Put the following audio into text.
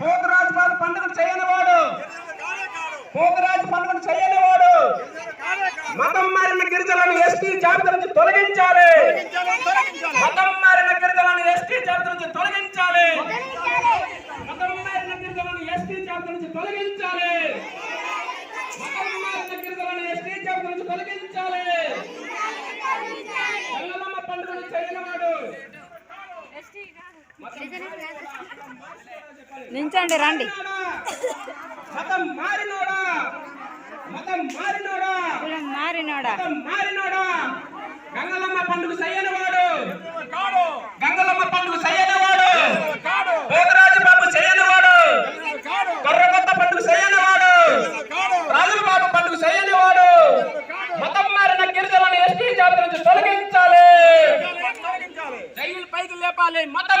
పోతురాజు బాబు పండుగ చేయని వాడు పోతురాజు పండుగ చేయని వాడు మతం మారిన గిరిజనులను ఎస్టీ జాబితా నుంచి తొలగించాలి. మతం మారిన గిరిజనులను ఎస్టీ జాబితా నుంచి తొలగించాలి. మతం మారిన గిరిజనులను ఎస్టీ జాబితా నుంచి తొలగించాలి. మతం మారిన గిరిజనులను ఎస్టీ జాబితా నుంచి తొలగించాలి. పండుగ చేయని వాడు నించండి రండి. మతం మారినోడా? మతం మారినోడా? కులం మారినోడా? మతం మారినోడా? గంగలమ్మ పండుగ సయ్యనివాడు పైకి లేపాలి మతం